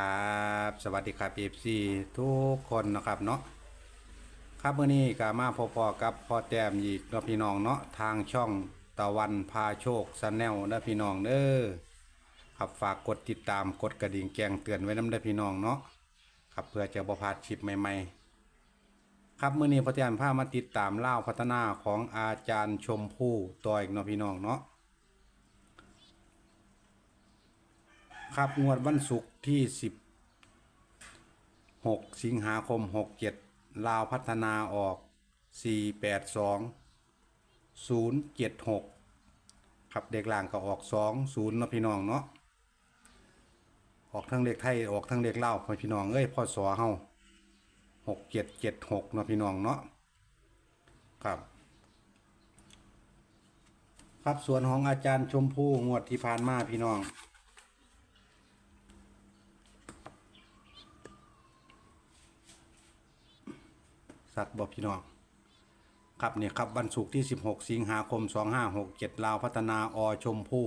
ครับ สวัสดีครับเอฟซีทุกคนนะครับเนาะครับเมื่อนี้ก็มาพอๆกับพ่อแต้มอีกเนาะพี่น้องเนาะทางช่องตะวันพาโชคซันแนลนะพี่น้องเด้อครับฝากกดติดตามกดกระดิ่งแจ้งเตือนไว้น้ำได้พี่น้องเนาะครับเพื่อจะบ่พลาดคลิปใหม่ๆ ครับเมื่อนี้พ่อแต้มพามาติดตามเล่าพัฒนาของอาจารย์ชมพู่ต่ออีกเนาะพี่น้องเนาะ ครับงวดวันศุกร์ที่ 16 สิงหาคม 67 ลาวพัฒนาออก 482 076 ครับเด็กล่างก็ออก 20นาะพี่น้องเนาะออกทั้งเด็กไทยออกทั้งเด็กลาวพ่อพี่น้องเอ้ยพ่อสอเฮา6776เนาะพี่น้องเนาะครับ ครับส่วนของอาจารย์ชมพู่งวดที่ผ่านมาพี่น้อง สัตว์บอกพี่น้องครับเนี่ยครับวันศุกร์ที่ 16 สิงหาคม 2567ลาวพัฒนาอชมพู่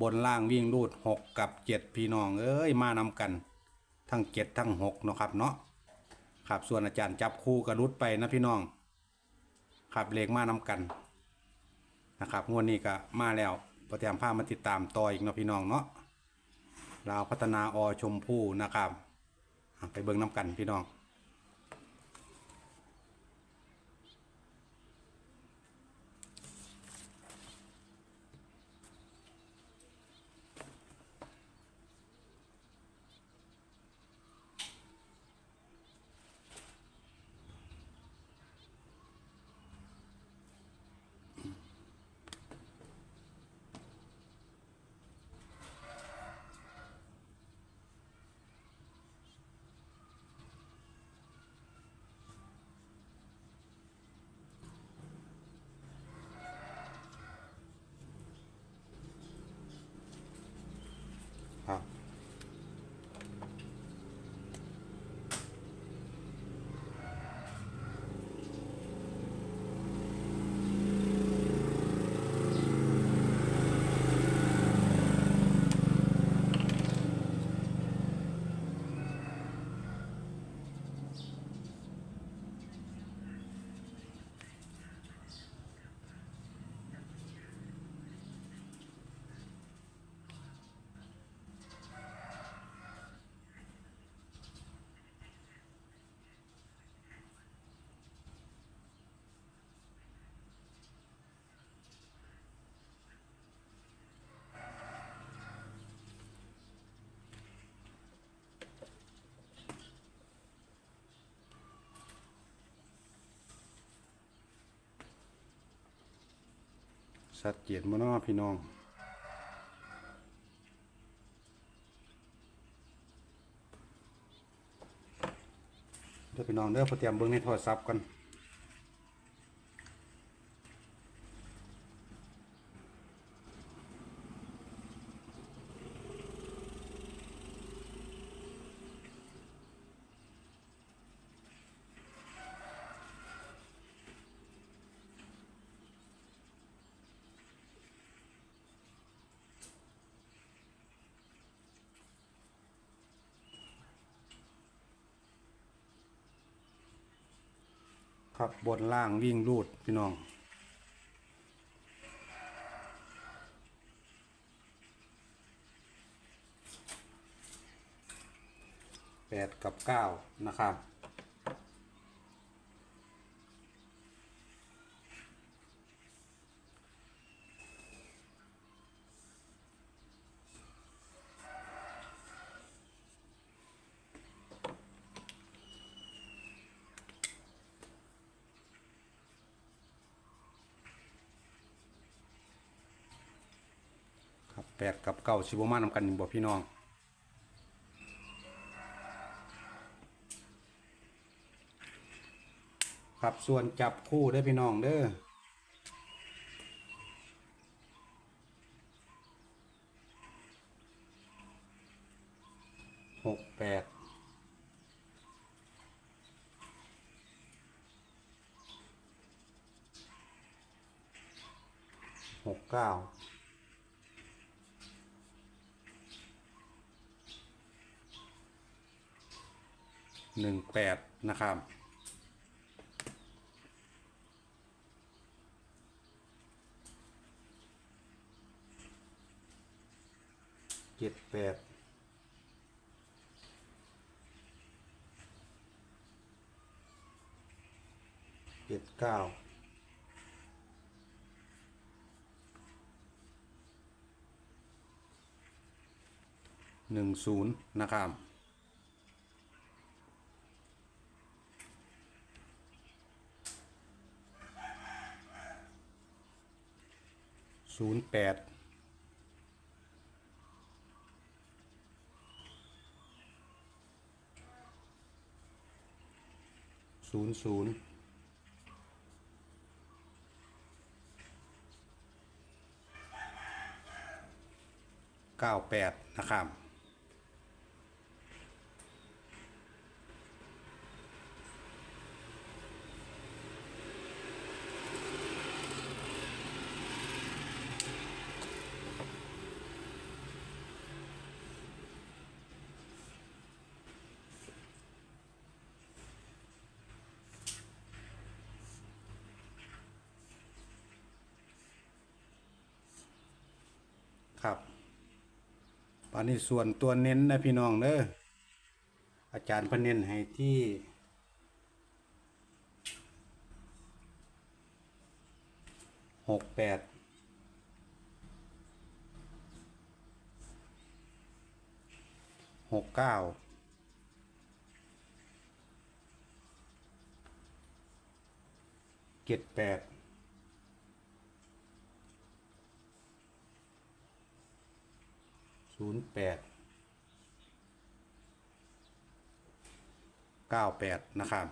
บนล่างวิ่งรูด 6 กับ 7 พี่น้อง เอ้ย มานำกัน ทั้ง 7 ทั้ง6เนาะครับเนาะครับส่วนอาจารย์จับคู่กระรุดไปนะพี่น้องครับเลขมานำกันนะครับงวดนี้ก็มาแล้วพอเตรียมผ้ามาติดตามต่ออีกเนาะพี่น้องเนาะลาวพัฒนาอชมพู่นะครับ ไปเบิ่งน้ำกันพี่น้อง สัดเกียนมโนาะพี่น้อง เดี๋ยวพี่น้องเด้อพอเตรียมเบิ้งในโทรศัพท์กัน ครับบนล่างวิ่งรูดพี่น้อง แปดกับเก้านะครับ แปดกับเก้าชิบมานำกันนี่บ่พี่น้องครับส่วนจับคู่ได้พี่น้องเด้อหกแปดหกเก้า หนึ่งแปดนะครับ เจ็ดแปดเจ็ดเก้าหนึ่งศูนย์นะครับ ศูนย์แปดศูนย์ศูนย์เก้าแปดนะครับ ครับตอนนี้ส่วนตัวเน้นนะพี่น้องเด้ออาจารย์พเน้นให้ที่หกแปดหกเก้าเจ็ดแปด ศูนย์แปดเก้าแปดนะครับ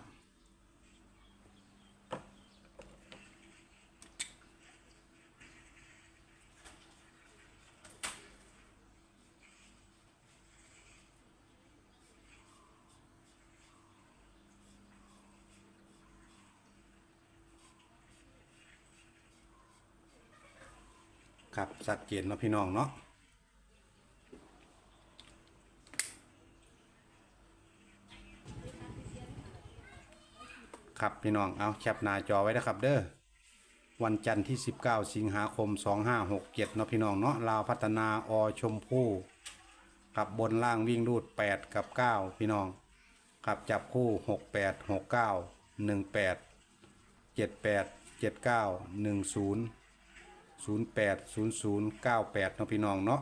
ครับสัดเจนเนาะพี่น้องเนาะ ครับพี่น้องเอาแคปหน้าจอไว้นะครับเด้อวันจันทร์ที่ 19 สิงหาคม 2567เนาะพี่น้องเนาะลาวพัฒนาอชมพู่กับบนล่างวิ่งรูด 8 กับ 9 พี่น้องกับจับคู่ 68 69 18 78 79 10 08 00 98เนาะพี่น้องเนาะ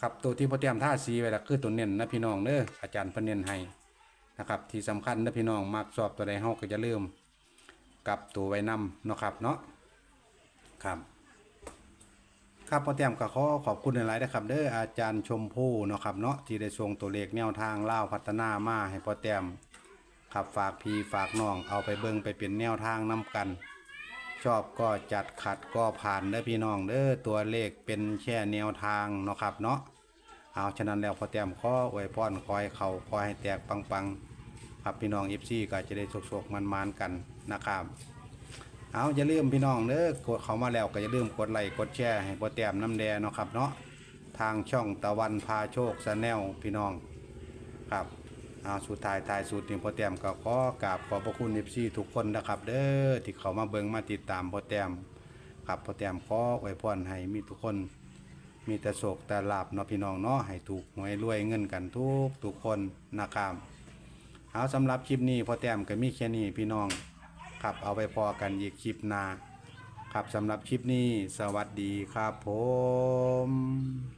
ครับตัวที่พ่อเตรียมท่าสีไว้ละคือตัวเน้นนะพี่น้องเด้ออาจารย์เพิ่นเน้นให้ นะครับที่สำคัญนะพี่น้องมักสอบตัวใดเฮาก็จะเริ่าลืมกลับตัวไว้นํเนาะครับเนาะครับครับพอเตรียมก็ขอขอบคุณหลายๆนะครับเด้ออาจารย์ชมพู่เนาะครับเนาะที่ได้ส่งตัวเลขแนวทางเล่าพัฒนามาให้พอเตรียมครับฝากพี่ฝากน้องเอาไปเบิ่งไปเป็นแนวทางนํกัน ชอบก็จัดขัดก็ผ่านเด้อพี่น้องเด้อตัวเลขเป็นแค่แนวทางเนาะครับเนาะ เอาฉะนั้นแล้วพอแต้มข้ออวยพรคอยเขาคอยให้แตกปังๆครับพี่น้อง FC ก็จะได้โชคๆมันๆกันนะครับเอาอย่าลืมพี่น้องเด้อกดเข้ามาแล้วก็อย่าลืมกดไลค์กดแชร์ให้พอแต้มน้ำแดงเนาะครับเนาะทางช่องตะวันพาโชคชาแนลพี่น้องครับเอาสุดท้ายท้ายสุดนี่พอแต้มก็ขอกราบขอบพระคุณ FC ทุกคนนะครับ เด้อที่เขามาเบิ่งมาติดตามพอแต้มครับพอแต้มขออวยพรให้มีทุกคน มีแต่โศกแต่ลาบเนาะพี่น้องเนาะให้ถูกหวยรวยเงินกันทุกทุกคนนะครับเอาสำหรับคลิปนี้พอแต้มก็มีแค่นี้พี่น้องครับเอาไปพอกันอีกคลิปหน้าครับสำหรับคลิปนี้สวัสดีครับผม